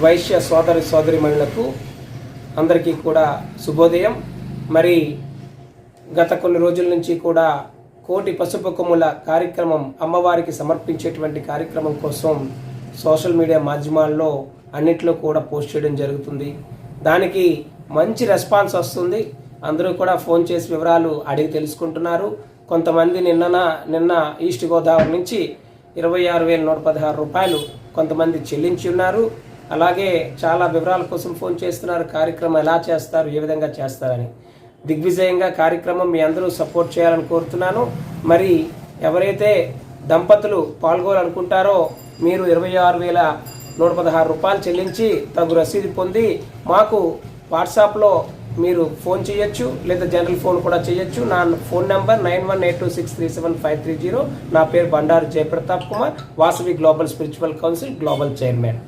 వైశ్య సోదరి సోదరిమణులకు అందరికీ కూడా శుభోదయం. మరి గత కొన్ని రోజుల నుంచి కూడా కోటి పసుపు కొమ్ముల కార్యక్రమం అమ్మవారికి సమర్పించేటువంటి కార్యక్రమం కోసం సోషల్ మీడియా మాధ్యమాల్లో అన్నిట్లో కూడా పోస్ట్ చేయడం జరుగుతుంది. దానికి మంచి రెస్పాన్స్ వస్తుంది. అందరూ కూడా ఫోన్ చేసి వివరాలు అడిగి తెలుసుకుంటున్నారు. కొంతమంది నిన్న నిన్న ఈస్ట్ గోదావరి నుంచి ఇరవై ఆరు వేల నూట పదహారు రూపాయలు కొంతమంది చెల్లించి ఉన్నారు. అలాగే చాలా వివరాల కోసం ఫోన్ చేస్తున్నారు. కార్యక్రమం ఎలా చేస్తారు? ఏ విధంగా చేస్తారని. దిగ్విజయంగా కార్యక్రమం మీ అందరూ సపోర్ట్ చేయాలని కోరుతున్నాను. మరి ఎవరైతే దంపతులు పాల్గొనాలనుకుంటారో మీరు ఇరవై ఆరు వేల నూట పదహారు రూపాయలు చెల్లించి తగు రసీదు పొంది మాకు వాట్సాప్లో మీరు ఫోన్ చేయొచ్చు లేదా జనరల్ ఫోన్ కూడా చేయొచ్చు. నా phone number nine one eight two six three seven five three zero. నా పేరు Bandaru Jayapratap Kumar Vasavi global spiritual council global chairman.